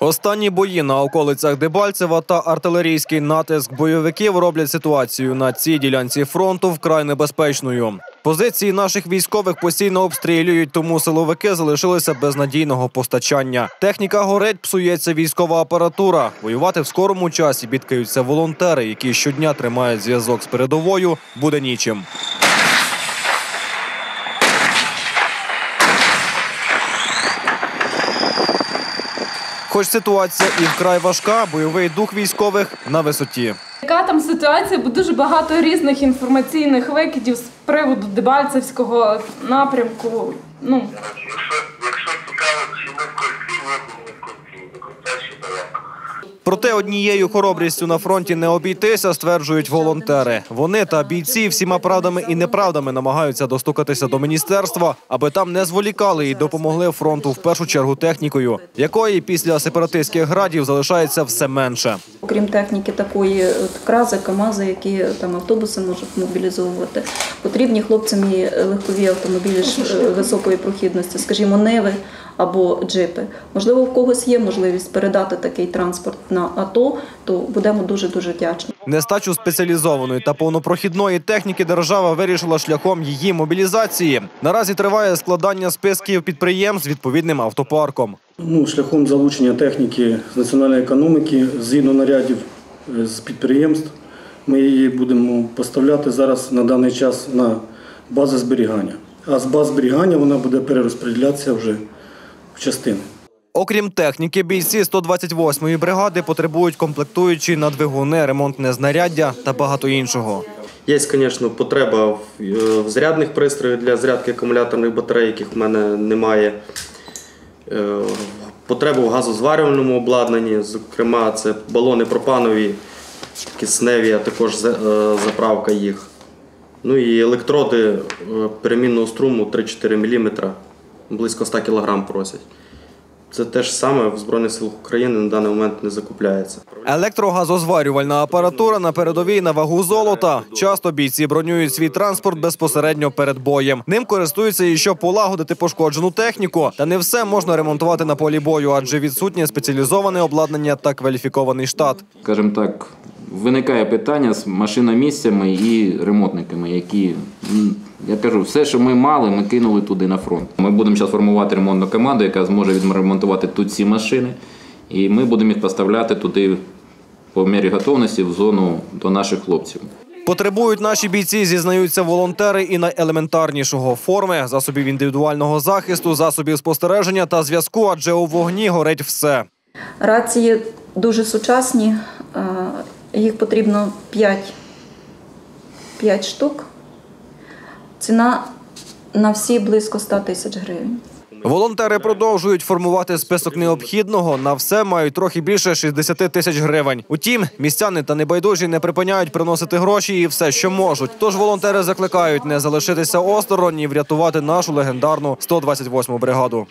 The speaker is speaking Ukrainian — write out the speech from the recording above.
Останні бої на околицях Дебальцева та артилерійський натиск бойовиків роблять ситуацію на цій ділянці фронту вкрай небезпечною. Позиції наших військових постійно обстрілюють, тому силовики залишилися без надійного постачання. Техніка горить, псується військова апаратура. Воювати в скорому часі бідкаються волонтери, які щодня тримають зв'язок з передовою. Буде нічим. Хоч ситуація і вкрай важка, бойовий дух військових на висоті. Яка там ситуація? Бо дуже багато різних інформаційних викидів з приводу Дебальцевського напрямку. Ну Проте однією хоробрістю на фронті не обійтися, стверджують волонтери. Вони та бійці всіма правдами і неправдами намагаються достукатися до міністерства, аби там не зволікали і допомогли фронту в першу чергу технікою, якої після сепаратистських градів залишається все менше. Окрім техніки такої, от крази, КАМАЗи, які там автобуси можуть мобілізовувати, потрібні хлопцям і легкові автомобілі е, високої прохідності, скажімо, Неви або джипи. Можливо, в когось є можливість передати такий транспорт на АТО, то будемо дуже дуже вдячні. Нестачу спеціалізованої та повнопрохідної техніки держава вирішила шляхом її мобілізації. Наразі триває складання списків підприємств з відповідним автопарком. Ну, шляхом залучення техніки з національної економіки згідно нарядів е, з підприємств. Ми її будемо поставляти зараз на даний час на бази зберігання. А з баз зберігання вона буде перерозподілятися вже в частини. Окрім техніки, бійці 128-ї бригади потребують комплектуючі на двигуни, ремонтне знаряддя та багато іншого. Є, звісно, потреба в, е, зарядних пристроїв для зарядки акумуляторних батарей, яких в мене немає. Е, Потреба в газозварювальному обладнанні, зокрема, це балони пропанові, кисневі, а також е, заправка їх. Ну і електроди е, перемінного струму 3-4 мм, близько 100 кг просять. Це те ж саме в Збройних силах України на даний момент не закупляється. Електрогазозварювальна апаратура на передовій на вагу золота. Часто бійці бронюють свій транспорт безпосередньо перед боєм. Ним користуються і щоб полагодити пошкоджену техніку. Та не все можна ремонтувати на полі бою, адже відсутнє спеціалізоване обладнання та кваліфікований штат. скажімо так, виникає питання з машиномісцями і ремонтниками, які, я кажу, все, що ми мали, ми кинули туди на фронт. Ми будемо зараз формувати ремонтну команду, яка зможе відремонтувати тут ці машини, і ми будемо їх поставляти туди по мірі готовності в зону до наших хлопців. Потребують наші бійці, зізнаються волонтери і найелементарнішого форми, засобів індивідуального захисту, засобів спостереження та зв'язку, адже у вогні горить все. Рації дуже сучасні, їх потрібно 5, 5 штук. Ціна на всі близько 100 тисяч гривень. Волонтери продовжують формувати список необхідного. На все мають трохи більше 60 тисяч гривень. Утім, містяни та небайдужі не припиняють приносити гроші і все, що можуть. Тож волонтери закликають не залишитися осторонь і врятувати нашу легендарну 128-му бригаду.